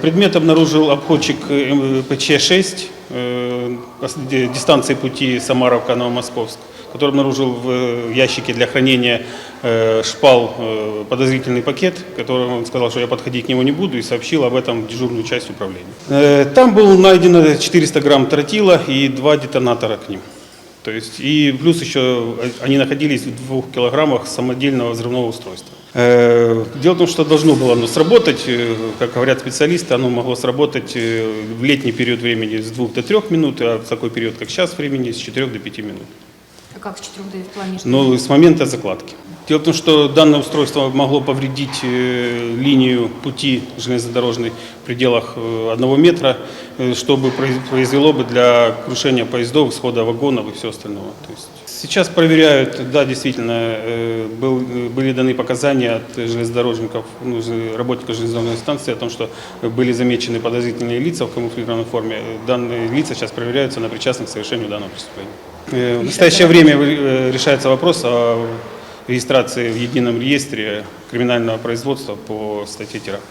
Предмет обнаружил обходчик э, ПЧ-6 э, дистанции пути Самаровка-Новомосковск, который обнаружил в э, ящике для хранения шпал подозрительный пакет, который он сказал, что я подходить к нему не буду, и сообщил об этом дежурную часть управления. Там было найдено 400 грамм тротила и два детонатора к ним. То есть, и плюс еще э, они находились в двух килограммах самодельного взрывного устройства. Э, Дело в том, что должно было оно сработать, э, как говорят специалисты, оно могло сработать в летний период времени с 2 до 3 минут, а в такой период, как сейчас времени, с 4 до 5 минут. А как с 4 до в плане? что- Но с момента закладки. Дело в том, что данное устройство могло повредить э, линию пути железнодорожной в пределах э, одного метра, э, что бы произ- произвело бы для крушения поездов, исхода вагонов и все остальное. То есть сейчас проверяют, да, действительно, был- были даны показания от железнодорожников, ну, работников железнодорожной станции о том, что были замечены подозрительные лица в камуфлированной форме. Данные лица сейчас проверяются на причастность к совершению данного преступления. Э, В настоящее время э, решается вопрос о регистрации в едином реестре криминального производства по статье теракт.